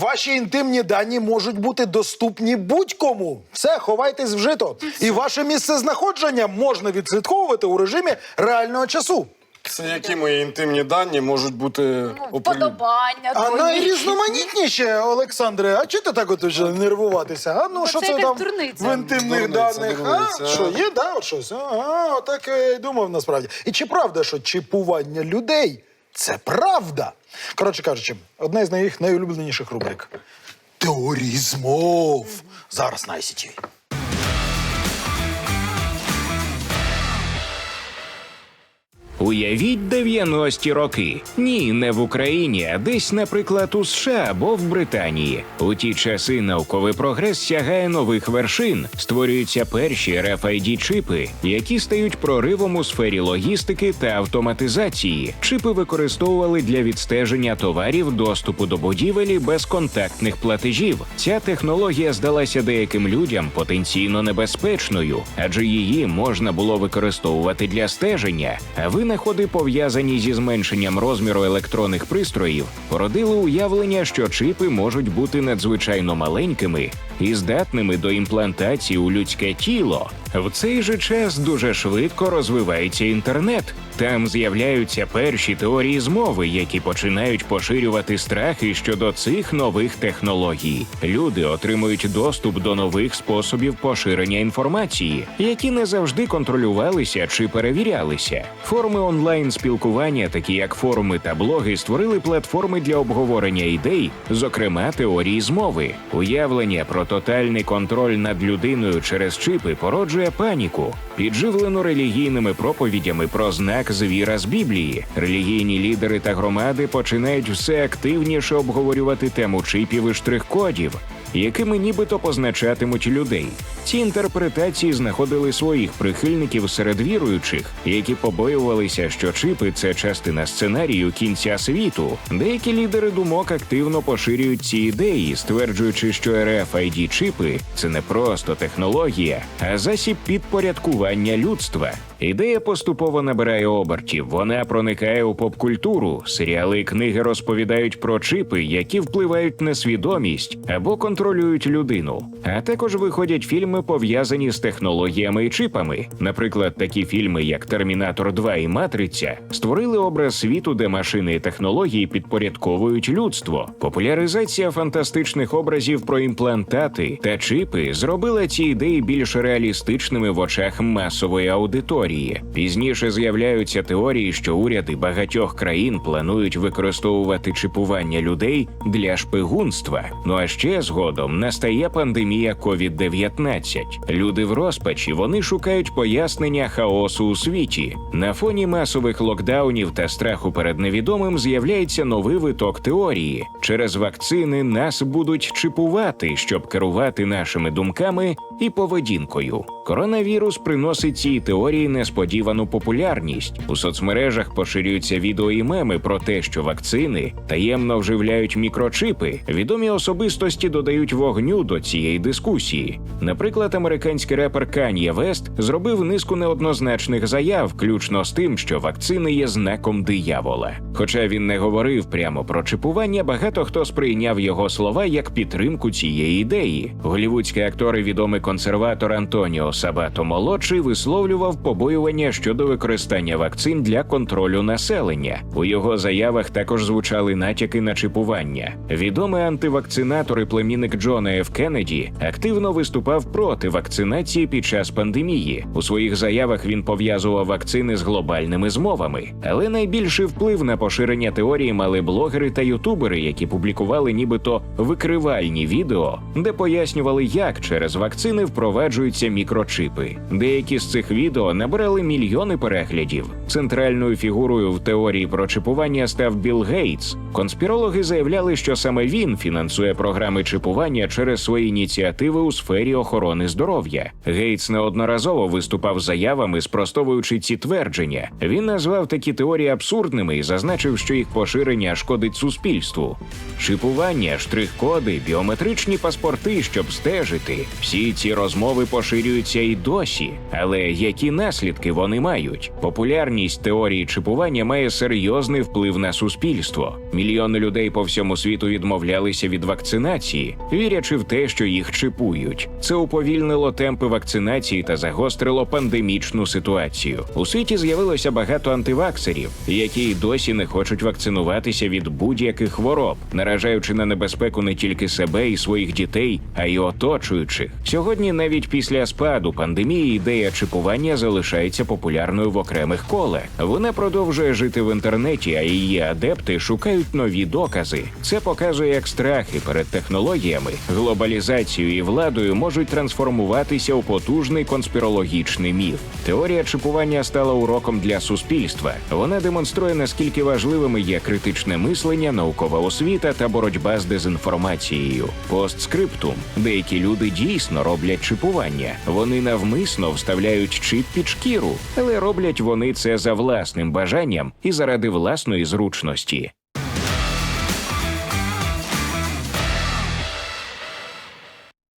Ваші інтимні дані можуть бути доступні будь-кому. Все, ховайтесь вжито. І ваше місце знаходження можна відслідковувати у режимі реального часу. Це які мої інтимні дані можуть бути оприлюднені? Вподобання А твої. найрізноманітніше, Олександре, а чого ти так от вже нервуватися? А ну що це це якась там дурниця. в інтимних Дурниця, даних? дурниця. А що є, да, от щось? Ага, отак я й думав насправді. І чи правда, що чіпування людей це правда? Коротше кажучи, одна з моїх найулюбленіших рубрик. Теорії змов. Зараз на ICTV. Уявіть 90-ті роки. Ні, не в Україні, а десь, наприклад, у США або в Британії. У ті часи науковий прогрес сягає нових вершин. Створюються перші rfid чипи які стають проривом у сфері логістики та автоматизації. Чипи використовували для відстеження товарів, доступу до будівелі без контактних платежів. Ця технологія здалася деяким людям потенційно небезпечною, адже її можна було використовувати для стеження. А винаходи, пов'язані зі зменшенням розміру електронних пристроїв, породили уявлення, що чипи можуть бути надзвичайно маленькими і здатними до імплантації у людське тіло. В цей же час дуже швидко розвивається інтернет. Там з'являються перші теорії змови, які починають поширювати страхи щодо цих нових технологій. Люди отримують доступ до нових способів поширення інформації, які не завжди контролювалися чи перевірялися. Форми онлайн спілкування, такі як форуми та блоги, створили платформи для обговорення ідей, зокрема теорії змови. Уявлення про тотальний контроль над людиною через чипи породжує паніку, підживлену релігійними проповідями про знак звіра з Біблії. Релігійні лідери та громади починають все активніше обговорювати тему чипів і штрих-кодів. Якими нібито позначатимуть людей, ці інтерпретації знаходили своїх прихильників серед віруючих, які побоювалися, що чипи це частина сценарію кінця світу. Деякі лідери думок активно поширюють ці ідеї, стверджуючи, що rfid чипи це не просто технологія, а засіб підпорядкування людства. Ідея поступово набирає обертів. Вона проникає у попкультуру. Серіали і книги розповідають про чипи, які впливають на свідомість або контролюють людину. А також виходять фільми, пов'язані з технологіями і чипами. Наприклад, такі фільми, як Термінатор 2 і Матриця, створили образ світу, де машини і технології підпорядковують людство. Популяризація фантастичних образів про імплантати та чипи зробила ці ідеї більш реалістичними в очах масової аудиторії. Пізніше з'являються теорії, що уряди багатьох країн планують використовувати чипування людей для шпигунства. Ну а ще згодом настає пандемія COVID-19. Люди в розпачі вони шукають пояснення хаосу у світі. На фоні масових локдаунів та страху перед невідомим з'являється новий виток теорії. Через вакцини нас будуть чипувати, щоб керувати нашими думками і поведінкою. Коронавірус приносить цій теорії несподівану популярність. У соцмережах поширюються відео і меми про те, що вакцини таємно вживляють мікрочипи. Відомі особистості додають вогню до цієї дискусії. Наприклад, американський репер Кан'є Вест зробив низку неоднозначних заяв, включно з тим, що вакцини є знаком диявола. Хоча він не говорив прямо про чипування, багато хто сприйняв його слова як підтримку цієї ідеї. Голівудський актор і відомий консерватор Антоніо Сабато молодший висловлював побоювання щодо використання вакцин для контролю населення. У його заявах також звучали натяки на чипування. Відомий антивакцинатор і племінник Джона Ф. Кеннеді активно виступав проти вакцинації під час пандемії. У своїх заявах він пов'язував вакцини з глобальними змовами. Але найбільший вплив на поширення теорії мали блогери та ютубери, які публікували нібито викривальні відео, де пояснювали, як через вакцини впроваджуються мікрочипи. Деякі з цих відео набрали мільйони переглядів. Центральною фігурою в теорії про чипування став Білл Гейтс. Конспірологи заявляли, що саме він фінансує програми чипування через свої ініціативи у сфері охорони здоров'я. Гейтс неодноразово виступав заявами, спростовуючи ці твердження. Він назвав такі теорії абсурдними і зазначив, що їх поширення шкодить суспільству. Чипування, штрих-коди, біометричні паспорти, щоб стежити. Всі ці розмови поширюються і досі, але які наслідки вони мають? Популярність теорії чіпування має серйозний вплив на суспільство. Мільйони людей по всьому світу відмовлялися від вакцинації, вірячи в те, що їх чіпують. Це уповільнило темпи вакцинації та загострило пандемічну ситуацію. У світі з'явилося багато антиваксерів, які й досі не хочуть вакцинуватися від будь-яких хвороб, наражаючи на небезпеку не тільки себе і своїх дітей, а й оточуючих. Сьогодні, навіть після спаду пандемії, ідея чіпування залишається популярною в окремих колах. Вона продовжує жити в інтернеті, а її адепти шукають нові докази. Це показує, як страхи перед технологіями, глобалізацією і владою можуть трансформуватися у потужний конспірологічний міф. Теорія чіпування стала уроком для суспільства. Вона демонструє наскільки важливими є критичне мислення, наукова освіта та боротьба з дезінформацією. Постскриптум. Деякі люди дійсно роблять чіпування. Вони навмисно вставляють чіп під шкіру, але роблять вони це за власним бажанням і заради власної зручності.